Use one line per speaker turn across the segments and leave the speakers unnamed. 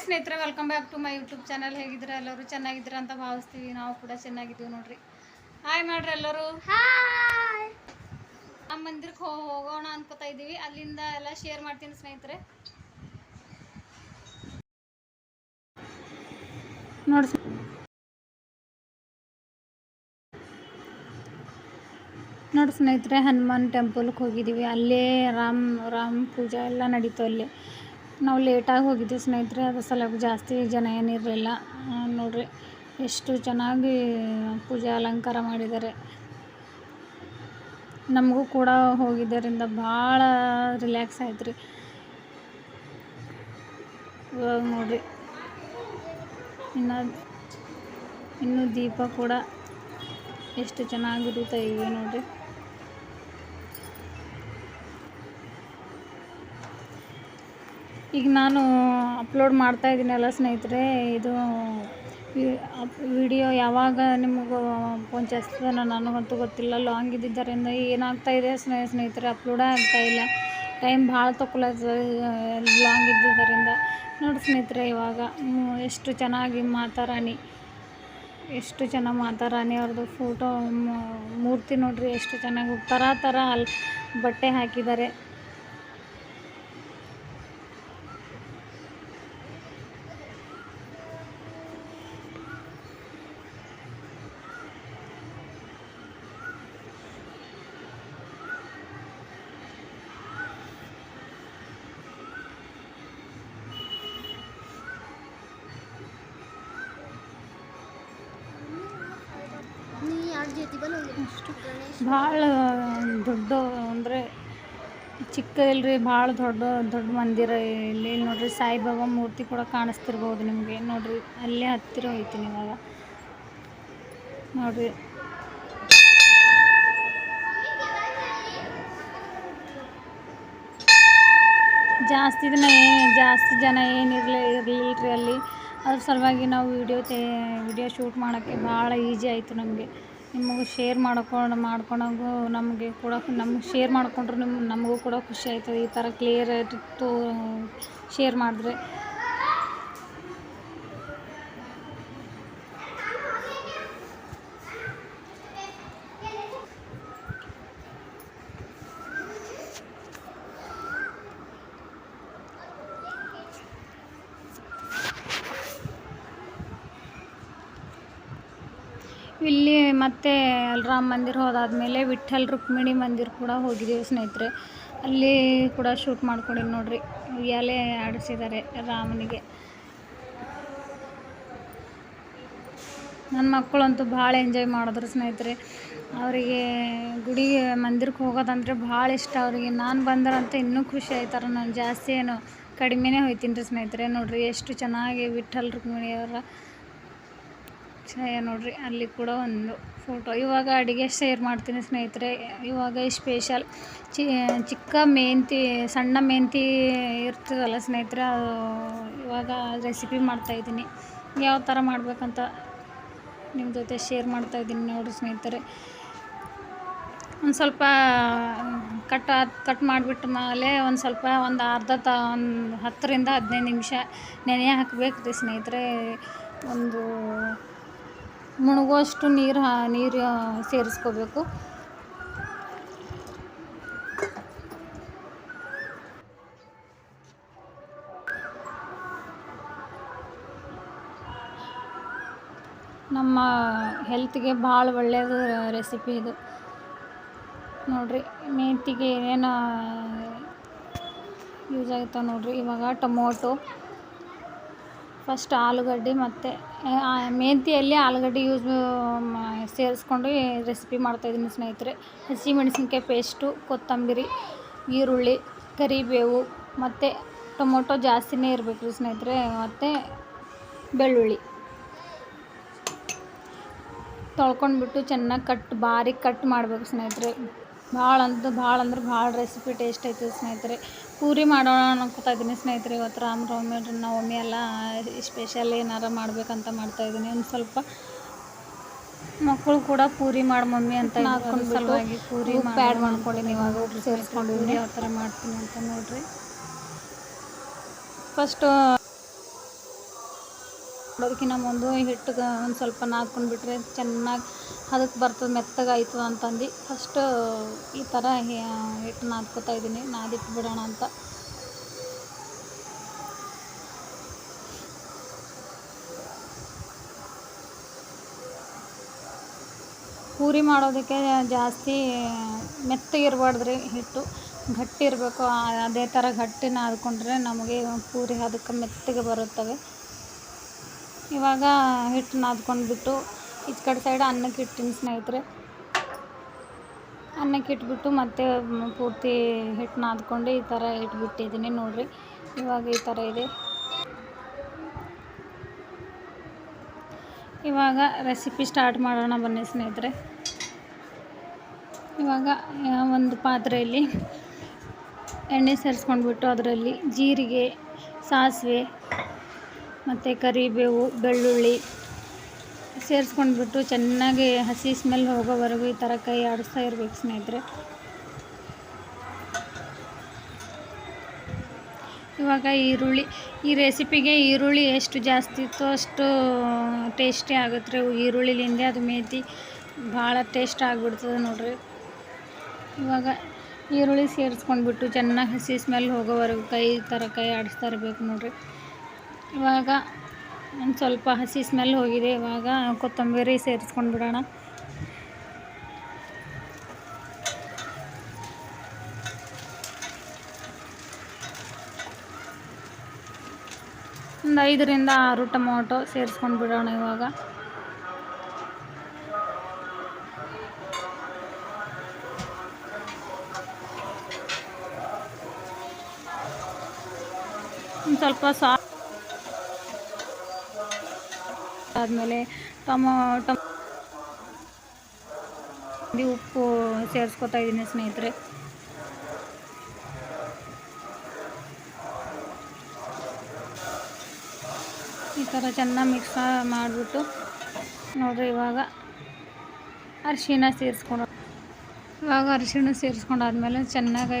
Hi ಸ್ನೇಹಿತರೆ welcome back to my YouTube channel ಹೇಗಿದ್ದೀರಾ ಎಲ್ಲರೂ? ಚೆನ್ನಾಗಿದ್ದೀರಾ ಅಂತ ಭಾವಿಸ್ತೀವಿ. ನಾವು ಕೂಡ ಚೆನ್ನಾಗಿದ್ದೀವಿ ನೋಡ್ರಿ. ಹಾಯ್ ಮಾಡ್ರಿ ಎಲ್ಲರೂ. ನಮ್ಮ ಮಂದಿರಕ್ಕೆ ಹೋಗೋಣ ಅನ್ಕೋತಾ ಇದ್ದೀವಿ. ಅಲ್ಲಿಂದ ಎಲ್ಲ ಶೇರ್ ಮಾಡ್ತೀನಿ ಸ್ನೇಹಿತರೆ. ನೋಡಿ ನೋಡಿ ಸ್ನೇಹಿತರೆ ಹನುಮಾನ್ ಟೆಂಪಲ್ಗೆ ಹೋಗಿದ್ದೀವಿ. ಅಲ್ಲೇ ರಾಮ್ ರಾಮ್ ಪೂಜಾ ಎಲ್ಲ ನಡೀತು ಅಲ್ಲಿ. ನಾವು ಲೇಟಾಗಿ ಹೋಗಿದ್ದೀವಿ ಸ್ನೇಹಿತರೆ ಅದ್ರ ಸಲುವಾಗಿ ಜಾಸ್ತಿ ಜನ ಏನಿರಲಿಲ್ಲ. ನೋಡ್ರಿ, ಎಷ್ಟು ಚೆನ್ನಾಗಿ ಪೂಜೆ ಅಲಂಕಾರ ಮಾಡಿದ್ದಾರೆ. ನಮಗೂ ಕೂಡ ಹೋಗಿದ್ದರಿಂದ ಭಾಳ ರಿಲ್ಯಾಕ್ಸ್ ಆಯ್ತು ರೀ ಇವಾಗ ನೋಡಿರಿ, ಇನ್ನು ಇನ್ನು ದೀಪ ಕೂಡ ಎಷ್ಟು ಚೆನ್ನಾಗಿರುತ್ತೆ ಇವೆ ನೋಡ್ರಿ. ಈಗ ನಾನು ಅಪ್ಲೋಡ್ ಮಾಡ್ತಾ ಇದ್ದೀನಲ್ಲ ಸ್ನೇಹಿತರೆ, ಇದು ವಿಡಿಯೋ ಯಾವಾಗ ನಿಮಗೆ ಪਹੁಂಚಿಸ್ತದೋ ನನಗಂತೂ ಗೊತ್ತಿಲ್ಲ. ಲಾಂಗ್ ಇದ್ದಿದ್ದರಿಂದ ಏನಾಗ್ತಾ ಇದೆ ಸ್ನೇಹ ಸ್ನೇಹಿತರೆ ಅಪ್ಲೋಡೇ ಆಗ್ತಾ ಇಲ್ಲ. ಟೈಮ್ ಭಾಳ ತಗೊಳ್ಳೋದು ಲಾಂಗ್ ಇದ್ದಿದ್ದರಿಂದ. ನೋಡಿ ಸ್ನೇಹಿತರೆ, ಇವಾಗ ಎಷ್ಟು ಚೆನ್ನಾಗಿ ಮಾತಾರಾಣಿ. ಎಷ್ಟು ಚೆನ್ನಾಗಿ ಮಾತಾರಾಣಿ ಅವ್ರದ್ದು ಫೋಟೋ ಮೂರ್ತಿ ನೋಡಿರಿ, ಎಷ್ಟು ಚೆನ್ನಾಗಿ ಥರ ಥರ ಅಲ್ಲಿ ಬಟ್ಟೆ ಹಾಕಿದ್ದಾರೆ. ಭಾಳ ದೊಡ್ಡ ಅಂದರೆ ಚಿಕ್ಕ ಇಲ್ರಿ, ಭಾಳ ದೊಡ್ಡ ದೊಡ್ಡ ಮಂದಿರ ಇಲ್ಲಿ. ನೋಡ್ರಿ ಸಾಯಿಬಾಬಾ ಮೂರ್ತಿ ಕೂಡ ಕಾಣಿಸ್ತಿರ್ಬೋದು ನಿಮಗೆ. ನೋಡ್ರಿ, ಅಲ್ಲೇ ಹತ್ತಿರ ಹೋಯ್ತೀನಿ ಇವಾಗ ನೋಡ್ರಿ. ಜಾಸ್ತಿ ದಿನ ಜಾಸ್ತಿ ಜನ ಏನಿರಲಿ ಇರಲಿಲ್ಲ ರೀ ಅಲ್ಲಿ. ಅದ್ರ ಸಲುವಾಗಿ ನಾವು ವಿಡಿಯೋ ತೇ ವಿಡಿಯೋ ಶೂಟ್ ಮಾಡೋಕ್ಕೆ ಭಾಳ ಈಜಿ ಆಯಿತು ನಮಗೆ. ನಿಮಗೂ ಶೇರ್ ಮಾಡ್ಕೊಂಡು ಮಾಡ್ಕೊಳಗೂ ನಮಗೆ ಕೂಡ ನಮ್ಗೆ ಶೇರ್ ಮಾಡಿಕೊಂಡ್ರು ನಿಮ್ಮ ನಮಗೂ ಕೂಡ ಖುಷಿ ಆಯ್ತದೆ ಈ ಥರ ಕ್ಲಿಯರ್ ತೋ ಶೇರ್ ಮಾಡಿದ್ರೆ. ಇಲ್ಲಿ ಮತ್ತೆ ರಾಮ ಮಂದಿರ ಹೋದಾದ್ಮೇಲೆ ವಿಠಲ್ ರುಕ್ಮಿಣಿ ಮಂದಿರ ಕೂಡ ಹೋಗಿದ್ದೀವಿ ಸ್ನೇಹಿತರೆ. ಅಲ್ಲಿ ಕೂಡ ಶೂಟ್ ಮಾಡ್ಕೊಂಡಿದ್ದು ನೋಡ್ರಿ. ಉಯ್ಯಾಲೆ ಆಡಿಸಿದ್ದಾರೆ ರಾಮನಿಗೆ. ನನ್ನ ಮಕ್ಕಳಂತೂ ಭಾಳ ಎಂಜಾಯ್ ಮಾಡಿದ್ರು ಸ್ನೇಹಿತರೆ. ಅವರಿಗೆ ಗುಡಿ ಮಂದಿರಕ್ಕೆ ಹೋಗೋದಂದ್ರೆ ಭಾಳ ಇಷ್ಟ ಅವರಿಗೆ. ನಾನು ಬಂದ್ರಂತ ಇನ್ನೂ ಖುಷಿ ಆಯ್ತಾರೆ. ನಾನು ಜಾಸ್ತಿ ಏನು ಕಡಿಮೆನೇ ಹೋಯ್ತೀನಿ ರೀ ಸ್ನೇಹಿತರೆ. ನೋಡಿರಿ ಎಷ್ಟು ಚೆನ್ನಾಗಿ ವಿಠಲ್ ರುಕ್ಮಿಣಿಯವರ ಛಾಯ ನೋಡ್ರಿ, ಅಲ್ಲಿ ಕೂಡ ಒಂದು ಫೋಟೋ ಇವಾಗ ಅಡುಗೆ ಶೇರ್ ಮಾಡ್ತೀನಿ ಸ್ನೇಹಿತರೆ. ಇವಾಗ ಸ್ಪೆಷಲ್ ಚಿಕ್ಕ ಮೆಂತಿ, ಸಣ್ಣ ಮೆಂತಿ ಇರ್ತದಲ್ಲ ಸ್ನೇಹಿತರೆ, ಅದು ಇವಾಗ ರೆಸಿಪಿ ಮಾಡ್ತಾಯಿದ್ದೀನಿ ಯಾವ ಥರ ಮಾಡಬೇಕಂತ ನಿಮ್ಮ ಜೊತೆ ಶೇರ್ ಮಾಡ್ತಾಯಿದ್ದೀನಿ ನೋಡಿರಿ ಸ್ನೇಹಿತರೆ. ಒಂದು ಸ್ವಲ್ಪ ಕಟ್ ಕಟ್ ಮಾಡಿಬಿಟ್ಟ ಮೇಲೆ ಒಂದು ಸ್ವಲ್ಪ ಒಂದು ಅರ್ಧ ತ, ಒಂದು ಹತ್ತರಿಂದ ಹದಿನೈದು ನಿಮಿಷ ನೆನೆ ಹಾಕಬೇಕು ರೀ ಸ್ನೇಹಿತರೆ. ಒಂದು ಮುಳುಗುವಷ್ಟು ನೀರು ನೀರು ಸೇರಿಸ್ಕೋಬೇಕು. ನಮ್ಮ ಹೆಲ್ತ್ಗೆ ಭಾಳ ಒಳ್ಳೆಯದು ರೆಸಿಪಿ ಇದು. ನೋಡಿರಿ, ಮೆಂತಿಗೆ ಏನೇನು ಯೂಸ್ ಆಯ್ತಾವ ನೋಡ್ರಿ, ಇವಾಗ ಟೊಮೊಟೊ ಫಸ್ಟ್ ಆಲೂಗಡ್ಡೆ ಮತ್ತು ಮೆಂತಿಯಲ್ಲಿ ಆಲೂಗಡ್ಡೆ ಯೂಸ್ ಸೇರಿಸ್ಕೊಂಡು ರೆಸಿಪಿ ಮಾಡ್ತಾಯಿದ್ದೀನಿ ಸ್ನೇಹಿತರೆ. ಹಸಿ ಮೆಣಸಿನ್ಕಾಯಿ ಪೇಸ್ಟು ಕೊತ್ತಂಬರಿ, ಈರುಳ್ಳಿ, ಕರಿಬೇವು ಮತ್ತು ಟೊಮೊಟೊ ಜಾಸ್ತಿನೇ ಇರಬೇಕು ರೀ ಸ್ನೇಹಿತರೆ. ಮತ್ತು ಬೆಳ್ಳುಳ್ಳಿ. ತೊಳ್ಕೊಂಡ್ಬಿಟ್ಟು ಚೆನ್ನಾಗಿ ಕಟ್ ಬಾರೀಕ್ ಕಟ್ ಮಾಡಬೇಕು ಸ್ನೇಹಿತರೆ. ಭಾಳ ಅಂತ ಭಾಳ ಅಂದ್ರೆ ಭಾಳ ರೆಸಿಪಿ ಟೇಸ್ಟ್ ಐತೆ ಸ್ನೇಹಿತರೆ. ಪೂರಿ ಮಾಡೋಣ ಅನ್ಕೋತಾ ಇದ್ದೀನಿ ಸ್ನೇಹಿತರೆ. ಇವತ್ತು ರಾಮನವಮಿ ನವಮಿ ಎಲ್ಲ ಸ್ಪೆಷಲ್ ಏನಾರ ಮಾಡ್ಬೇಕಂತ ಮಾಡ್ತಾಯಿದ್ದೀನಿ ಒಂದು ಸ್ವಲ್ಪ ಮಕ್ಕಳು ಕೂಡ ಪೂರಿ ಮಾಡಿ ಮಮ್ಮಿ ಅಂತ ಸಲುವಾಗಿ ಪೂರಿ ಪ್ಯಾಡ್ ಮಾಡ್ಕೊಂಡಿದ್ದೀನಿ ಇವಾಗ. ಸೇರಿಸ್ಕೊಂಡಿದ್ದೀನಿ ಯಾವ ಥರ ಮಾಡ್ತೀನಿ ಅಂತ ನೋಡ್ರಿ. ಫಸ್ಟು ಅದಕ್ಕಿಂತ ಮುಂದೆ ಹಿಟ್ಟಿಗೆ ಒಂದು ಸ್ವಲ್ಪ ನಾದ್ಕೊಂಡು ಬಿಟ್ಟರೆ ಚೆನ್ನಾಗಿ ಹದಕ್ಕೆ ಬರ್ತದೆ ಮೆತ್ತಗಾಯ್ತು ಅಂತಂದು ಫಸ್ಟ್ ಈ ಥರ ಹಿಟ್ಟು ನಾದ್ಕೊತಾ ಇದ್ದೀನಿ. ನಾದಿಟ್ಟು ಬಿಡೋಣ ಅಂತ. ಪೂರಿ ಮಾಡೋದಕ್ಕೆ ಜಾಸ್ತಿ ಮೆತ್ತಗಿರಬಾರ್ದು ರೀ ಹಿಟ್ಟು. ಗಟ್ಟಿ ಇರಬೇಕು. ಅದೇ ಥರ ಗಟ್ಟಿ ನಾದ್ಕೊಂಡ್ರೆ ನಮಗೆ ಪೂರಿ ಅದಕ್ಕೆ ಮೆತ್ತಗೆ ಬರುತ್ತವೆ. ಇವಾಗ ಹಿಟ್ಟು ನಾದ್ಕೊಂಡ್ಬಿಟ್ಟು ಈ ಕಡೆ ಸೈಡ್ ಅನ್ನಕ್ಕೆ ಇಟ್ಟಿನಿ ಸ್ನೇಹಿತರೆ. ಅನ್ನಕ್ಕೆ ಇಟ್ಬಿಟ್ಟು ಮತ್ತೆ ಪೂರ್ತಿ ಹಿಟ್ಟು ನಾದ್ಕೊಂಡು ಈ ಥರ ಇಟ್ಬಿಟ್ಟಿದ್ದೀನಿ ನೋಡಿರಿ. ಇವಾಗ ಈ ಥರ ಇದೆ. ಇವಾಗ ರೆಸಿಪಿ ಸ್ಟಾರ್ಟ್ ಮಾಡೋಣ ಬನ್ನಿ ಸ್ನೇಹಿತರೆ. ಇವಾಗ ಒಂದು ಪಾತ್ರೆಯಲ್ಲಿ ಎಣ್ಣೆ ಸೇರಿಸ್ಕೊಂಡ್ಬಿಟ್ಟು ಅದರಲ್ಲಿ ಜೀರಿಗೆ, ಸಾಸಿವೆ ಮತ್ತು ಕರಿಬೇವು, ಬೆಳ್ಳುಳ್ಳಿ ಸೇರಿಸ್ಕೊಂಡ್ಬಿಟ್ಟು ಚೆನ್ನಾಗಿ ಹಸಿ ಸ್ಮೆಲ್ ಹೋಗೋವರೆಗೂ ಈ ಥರ ಕೈ ಆಡಿಸ್ತಾ ಇರ್ಬೇಕು ಸ್ನೇಹಿತರೆ. ಇವಾಗ ಈರುಳ್ಳಿ, ಈ ರೆಸಿಪಿಗೆ ಈರುಳ್ಳಿ ಎಷ್ಟು ಜಾಸ್ತಿ ಇತ್ತು ಅಷ್ಟು ಟೇಸ್ಟಿ ಆಗುತ್ತೆ ಈರುಳ್ಳಿಲಿಂದ ಅದು ಮೇತಿ ಭಾಳ ಟೇಸ್ಟ್ ಆಗಿಬಿಡ್ತದೆ ನೋಡ್ರಿ. ಇವಾಗ ಈರುಳ್ಳಿ ಸೇರಿಸ್ಕೊಂಡ್ಬಿಟ್ಟು ಚೆನ್ನಾಗಿ ಹಸಿ ಸ್ಮೆಲ್ ಹೋಗೋವರೆಗೂ ಕೈ ಥರ ಕೈ ಆಡಿಸ್ತಾ ಇರಬೇಕು ನೋಡ್ರಿ. ಇವಾಗ ಒಂದು ಸ್ವಲ್ಪ ಹಸಿ ಸ್ಮೆಲ್ ಹೋಗಿದೆ. ಇವಾಗ ಕೊತ್ತಂಬರಿ ಸೇರಿಸ್ಕೊಂಡು ಬಿಡೋಣ. ಒಂದು ಐದರಿಂದ ಆರು ಟೊಮೊಟೊ ಸೇರಿಸ್ಕೊಂಡು ಬಿಡೋಣ ಇವಾಗ. ಒಂದು ಸ್ವಲ್ಪ ಸಾ ಆದಮೇಲೆ ಟೊಮೊಟೊ ಉಪ್ಪು ಸೇರಿಸ್ಕೊತಾ ಇದ್ದೀನಿ ಸ್ನೇಹಿತರೆ. ಈ ಥರ ಚೆನ್ನಾಗಿ ಮಿಕ್ಸ್ ಮಾಡಿಬಿಟ್ಟು ನೋಡ್ರಿ ಇವಾಗ ಅರಿಶಿನ ಸೇರಿಸ್ಕೊಂಡು, ಇವಾಗ ಅರಿಶಿಣ ಸೇರಿಸ್ಕೊಂಡಾದ್ಮೇಲೆ ಚೆನ್ನಾಗಿ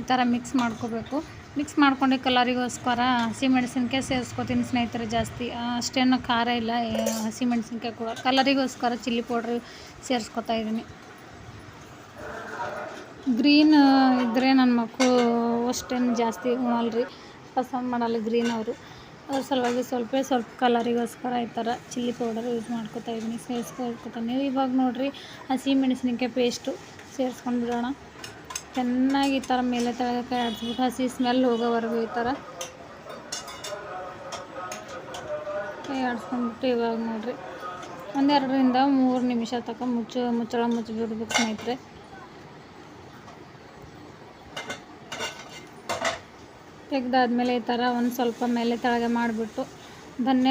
ಈ ಥರ ಮಿಕ್ಸ್ ಮಾಡ್ಕೋಬೇಕು. ಮಿಕ್ಸ್ ಮಾಡ್ಕೊಂಡು ಕಲರಿಗೋಸ್ಕರ ಹಸಿಮೆಣಸಿನ್ಕಾಯಿ ಸೇರಿಸ್ಕೊತೀನಿ ಸ್ನೇಹಿತರೆ ಜಾಸ್ತಿ. ಅಷ್ಟೇನು ಖಾರ ಇಲ್ಲ. ಹಸಿ ಹಸಿಮೆಣಸಿನ್ಕಾಯಿ ಕೂಡ. ಕಲರಿಗೋಸ್ಕರ ಚಿಲ್ಲಿ ಪೌಡ್ರ್ ಸೇರಿಸ್ಕೊತಾ ಇದ್ದೀನಿ. ಗ್ರೀನ್ ಇದ್ದರೆ ನನ್ನ ಮಕ್ಕಳು ಅಷ್ಟೇನು ಜಾಸ್ತಿ ಉಣಲ್ರಿ. ಪಸಂದ್ ಮಾಡಲ್ಲ ಗ್ರೀನ್ ಅವರು. ಅದ್ರ ಸಲುವಾಗಿ ಸ್ವಲ್ಪ ಸ್ವಲ್ಪ ಕಲರಿಗೋಸ್ಕರ ಈ ಥರ ಚಿಲ್ಲಿ ಪೌಡರ್ ಯೂಸ್ ಮಾಡ್ಕೊತಾ ಇದ್ದೀನಿ. ಸೇರಿಸ್ಕೊಳ್ಕೊತಾನೆ ಇವಾಗ ನೋಡಿರಿ ಹಸಿ ಮೆಣಸಿನ್ಕಾಯಿ ಪೇಸ್ಟು ಸೇರಿಸ್ಕೊಂಡು ಬಿಡೋಣ ಚೆನ್ನಾಗಿ ಈ ಥರ ಮೇಲೆ ತೆಳಗೆ ಕೈ ಆಡಿಸ್ಬಿಟ್ಟು ಹಸಿ ಸ್ಮೆಲ್ ಹೋಗೋವರೆಗೂ ಈ ಥರ. ಕೈ ಆಡಿಸ್ಕೊಂಡ್ಬಿಟ್ಟು ಇವಾಗ ನೋಡಿರಿ. ಒಂದೆರಡರಿಂದ ಮೂರು ನಿಮಿಷ ತಕ್ಕ ಮುಚ್ಚು, ಮುಚ್ಚಳ ಮುಚ್ಚಿಬಿಡ್ಬೇಕು ಸ್ನೇಹಿತರೆ. ತೆಗ್ದಾದ್ಮೇಲೆ ಈ ಥರ ಒಂದು ಸ್ವಲ್ಪ ಮೇಲೆ ತೆಳಗೆ ಮಾಡಿಬಿಟ್ಟು ಧನ್ಯ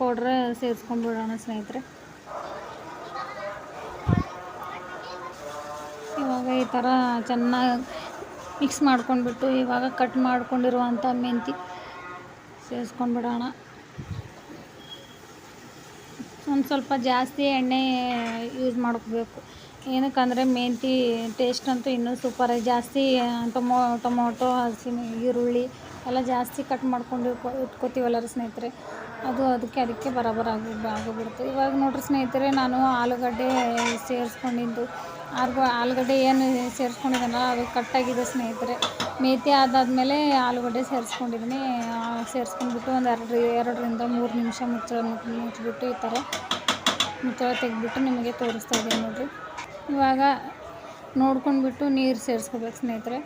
ಪೌಡ್ರ್ ಸೇರಿಸ್ಕೊಂಡ್ಬಿಡೋಣ ಸ್ನೇಹಿತರೆ ಇವಾಗ ಈ ಥರ ಚೆನ್ನಾಗಿ ಮಿಕ್ಸ್ ಮಾಡ್ಕೊಂಡ್ಬಿಟ್ಟು ಇವಾಗ ಕಟ್ ಮಾಡ್ಕೊಂಡಿರುವಂಥ ಮೆಂತಿ ಸೇರಿಸ್ಕೊಂಡ್ಬಿಡೋಣ ಒಂದು ಸ್ವಲ್ಪ ಜಾಸ್ತಿ ಎಣ್ಣೆ ಯೂಸ್ ಮಾಡ್ಕೋಬೇಕು. ಏನಕ್ಕಂದರೆ ಮೆಂತಿ ಟೇಸ್ಟ್ ಅಂತೂ ಇನ್ನೂ ಸೂಪರ್ ಜಾಸ್ತಿ ಟೊಮೊ, ಟೊಮೊಟೊ ಹಸಿ ಈರುಳ್ಳಿ ಎಲ್ಲ ಜಾಸ್ತಿ ಕಟ್ ಮಾಡ್ಕೊಂಡು ಇಟ್ಕೊ- ಇಟ್ಕೋತೀವಲ್ಲ ರೀ ಸ್ನೇಹಿತರೆ? ಅದು ಅದಕ್ಕೆ ಅದಕ್ಕೆ ಬರಾಬರ್ ಆಗಿ, ಆಗೋಗ್ಬಿಡುತ್ತೆ. ಇವಾಗ ನೋಡ್ರಿ ಸ್ನೇಹಿತರೆ, ನಾನು ಆಲೂಗಡ್ಡೆ ಸೇರಿಸ್ಕೊಂಡಿದ್ದು. ಆರ್ಗು ಆಲೂಗಡ್ಡೆ ಏನು ಸೇರಿಸ್ಕೊಂಡಿದ್ದಾನಲ್ಲ ಅದು ಕಟ್ಟಾಗಿದೆ ಸ್ನೇಹಿತರೆ. ಮೇಥಿ ಆದಾದಮೇಲೆ ಆಲೂಗಡ್ಡೆ ಸೇರಿಸ್ಕೊಂಡಿದ್ದೀನಿ. ಸೇರಿಸ್ಕೊಂಡ್ಬಿಟ್ಟು ಒಂದು ಎರಡು, ಎರಡರಿಂದ ಮೂರು ನಿಮಿಷ ಮುಚ್ಚಳ ಮುಚ್ಚ- ಮುಚ್ಚಿಬಿಟ್ಟು ಈ ಥರ ಮುಚ್ಚಳ ತೆಗೆದ್ಬಿಟ್ಟು ನಿಮಗೆ ತೋರಿಸ್ತಾ ಇದ್ದೀನಿ ನೋಡಿರಿ. ಇವಾಗ ನೋಡ್ಕೊಂಡ್ಬಿಟ್ಟು ನೀರು ಸೇರಿಸ್ಕೋಬೇಕು ಸ್ನೇಹಿತರೆ.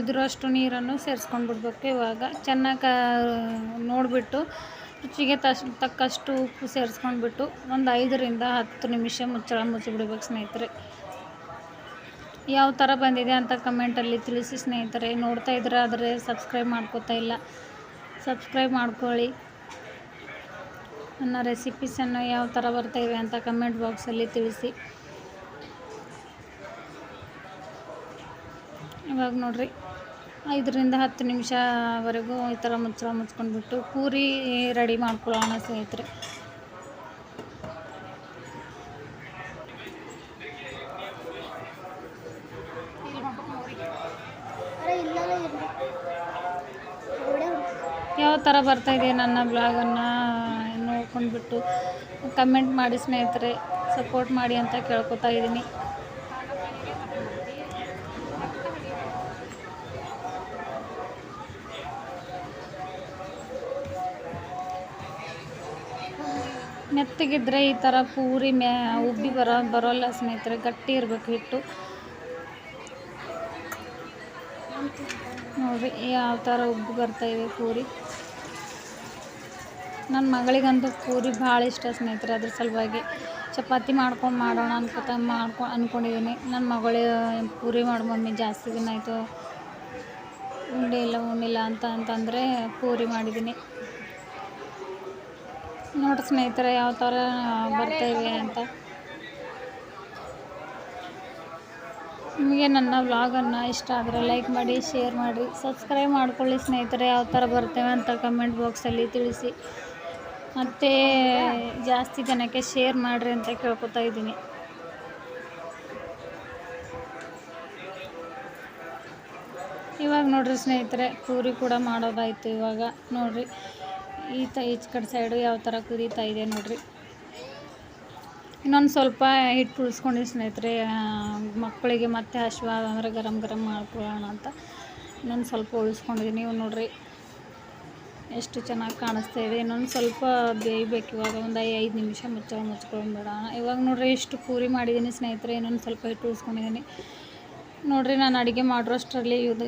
ಉಳಿದಿರೋಷ್ಟು ನೀರನ್ನು ಸೇರಿಸ್ಕೊಂಡು ಬಿಡ್ಬೇಕು ಇವಾಗ ಚೆನ್ನಾಗಿ ನೋಡಿಬಿಟ್ಟು ರುಚಿಗೆ ತಕ್ಕಷ್ಟು ಉಪ್ಪು ಸೇರಿಸ್ಕೊಂಡ್ಬಿಟ್ಟು ಒಂದು ಐದರಿಂದ ಹತ್ತು ನಿಮಿಷ ಮುಚ್ಚಳ ಮುಚ್ಚಿಬಿಡ್ಬೇಕು ಸ್ನೇಹಿತರೆ. ಯಾವ ಥರ ಬಂದಿದೆ ಅಂತ ಕಮೆಂಟಲ್ಲಿ ತಿಳಿಸಿ ಸ್ನೇಹಿತರೆ. ನೋಡ್ತಾ ಇದ್ರೆ ಆದರೆ ಸಬ್ಸ್ಕ್ರೈಬ್ ಮಾಡ್ಕೋತಾ ಇಲ್ಲ. ಸಬ್ಸ್ಕ್ರೈಬ್ ಮಾಡ್ಕೊಳ್ಳಿ. ನನ್ನ ರೆಸಿಪೀಸನ್ನು ಯಾವ ಥರ ಬರ್ತಾಯಿವೆ ಅಂತ ಕಮೆಂಟ್ ಬಾಕ್ಸಲ್ಲಿ ತಿಳಿಸಿ. ಇವಾಗ ನೋಡ್ರಿ. ಐದರಿಂದ ಹತ್ತು ನಿಮಿಷವರೆಗೂ ಈ ಥರ ಮುಚ್ಚಳ ಮುಚ್ಕೊಂಡ್ಬಿಟ್ಟು ಪೂರಿ ರೆಡಿ ಮಾಡ್ಕೊಳ್ಳೋಣ ಸ್ನೇಹಿತರೆ. ಯಾವ ಥರ ಬರ್ತಾಯಿದೆ ನನ್ನ ಬ್ಲಾಗನ್ನು ನೋಡ್ಕೊಂಡ್ಬಿಟ್ಟು ಕಮೆಂಟ್ ಮಾಡಿ ಸ್ನೇಹಿತರೆ, ಸಪೋರ್ಟ್ ಮಾಡಿ ಅಂತ ಕೇಳ್ಕೊತಾ ಇದ್ದೀನಿ. ಮೆತ್ತಗಿದ್ರೆ ಈ ಥರ ಪೂರಿ ಮ್ಯಾ, ಉಬ್ಬಿ ಬರೋ, ಬರೋಲ್ಲ ಸ್ನೇಹಿತರೆ, ಗಟ್ಟಿ ಇರಬೇಕು ಹಿಟ್ಟು. ನೋಡಿರಿ ಯಾವ ಥರ ಉಬ್ಬಿ ಬರ್ತಾಯಿವೆ ಪೂರಿ. ನನ್ನ ಮಗಳಿಗಂತೂ ಪೂರಿ ಭಾಳ ಇಷ್ಟ ಸ್ನೇಹಿತರೆ, ಅದ್ರ ಸಲುವಾಗಿ ಚಪಾತಿ ಮಾಡ್ಕೊಂಡು ಮಾಡೋಣ ಅನ್ಕೋತ, ಮಾಡ್ಕೊ ಅಂದ್ಕೊಂಡಿದ್ದೀನಿ ನನ್ನ ಮಗಳು ಪೂರಿ ಮಾಡು ಮಮ್ಮಿ, ಜಾಸ್ತಿ ದಿನ ಆಯಿತು. ಉಂಡೆ ಇಲ್ಲ, ಉಣ್ಣಿಲ್ಲ ಅಂತ ಅಂತಂದರೆ ಪೂರಿ ಮಾಡಿದ್ದೀನಿ ನೋಡಿ ಸ್ನೇಹಿತರೆ, ಯಾವ ಥರ ಬರ್ತಾಯಿವೆ ಅಂತ. ನಿಮಗೆ ನನ್ನ ವ್ಲಾಗನ್ನು ಇಷ್ಟ ಆದರೆ ಲೈಕ್ ಮಾಡಿ, ಶೇರ್ ಮಾಡಿ, ಸಬ್ಸ್ಕ್ರೈಬ್ ಮಾಡ್ಕೊಳ್ಳಿ ಸ್ನೇಹಿತರೆ, ಯಾವ ಥರ ಬರ್ತೇವೆ ಅಂತ ಕಮೆಂಟ್ ಬಾಕ್ಸಲ್ಲಿ ತಿಳಿಸಿ. ಮತ್ತು ಜಾಸ್ತಿ ಜನಕ್ಕೆ ಶೇರ್ ಮಾಡಿರಿ ಅಂತ ಕೇಳ್ಕೊತಾ ಇದ್ದೀನಿ. ಇವಾಗ ನೋಡಿರಿ ಸ್ನೇಹಿತರೆ, ಪೂರಿ ಕೂಡ ಮಾಡೋದಾಯಿತು ಇವಾಗ. ನೋಡ್ರಿ. ಈ ತ ಈಚೆ ಕಡೆ ಸೈಡು ಯಾವ ಥರ ಕುದೀತಾ ಇದೆ ನೋಡಿರಿ. ಇನ್ನೊಂದು ಸ್ವಲ್ಪ ಹಿಟ್ಟು ಉಳಿಸ್ಕೊಂಡು ಸ್ನೇಹಿತರೆ ಮಕ್ಕಳಿಗೆ ಮತ್ತೆ ಹಶ್ವಾದ ಅಂದರೆ ಗರಂ ಗರಂ ಮಾಡ್ಕೊಳ್ಳೋಣ ಅಂತ ಇನ್ನೊಂದು ಸ್ವಲ್ಪ ಉಳಿಸ್ಕೊಂಡಿದ್ದೀನಿ. ನೀವು ನೋಡಿರಿ ಎಷ್ಟು ಚೆನ್ನಾಗಿ ಕಾಣಿಸ್ತಾ ಇದೆ. ಇನ್ನೊಂದು ಸ್ವಲ್ಪ ಬೇಯಬೇಕು. ಇವಾಗ ಒಂದು ಐದು ನಿಮಿಷ ಮುಚ್ಚಳ ಮುಚ್ಕೊಂಡ್ಬಿಡೋಣ ಇವಾಗ ನೋಡ್ರಿ ಎಷ್ಟು ಪೂರಿ ಮಾಡಿದ್ದೀನಿ ಸ್ನೇಹಿತರೆ. ಇನ್ನೊಂದು ಸ್ವಲ್ಪ ಹಿಟ್ಟು ಉಳಿಸ್ಕೊಂಡಿದ್ದೀನಿ. ನೋಡಿರಿ ನಾನು ಅಡುಗೆ ಮಾಡೋಷ್ಟರಲ್ಲಿ ಇದು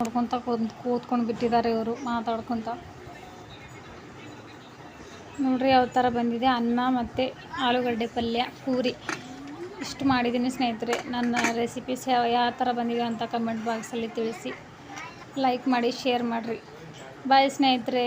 ನೋಡ್ಕೊತ ಕೂತ್ ಕೂತ್ಕೊಂಡು ಬಿಟ್ಟಿದ್ದಾರೆ ಇವರು, ಮಾತಾಡ್ಕೊತ. ನೋಡ್ರಿ ಯಾವ ಥರ ಬಂದಿದೆ. ಅನ್ನ ಮತ್ತು ಆಲೂಗಡ್ಡೆ ಪಲ್ಯ, ಪೂರಿ. ಇಷ್ಟು ಮಾಡಿದ್ದೀನಿ ಸ್ನೇಹಿತರೆ. ನನ್ನ ರೆಸಿಪೀಸ್ ಯಾವ ಯಾವ ಥರ ಬಂದಿದೆ ಅಂತ ಕಮೆಂಟ್ ಬಾಕ್ಸಲ್ಲಿ ತಿಳಿಸಿ. ಲೈಕ್ ಮಾಡಿ ಶೇರ್ ಮಾಡಿರಿ. ಬಾಯ್ ಸ್ನೇಹಿತರೆ.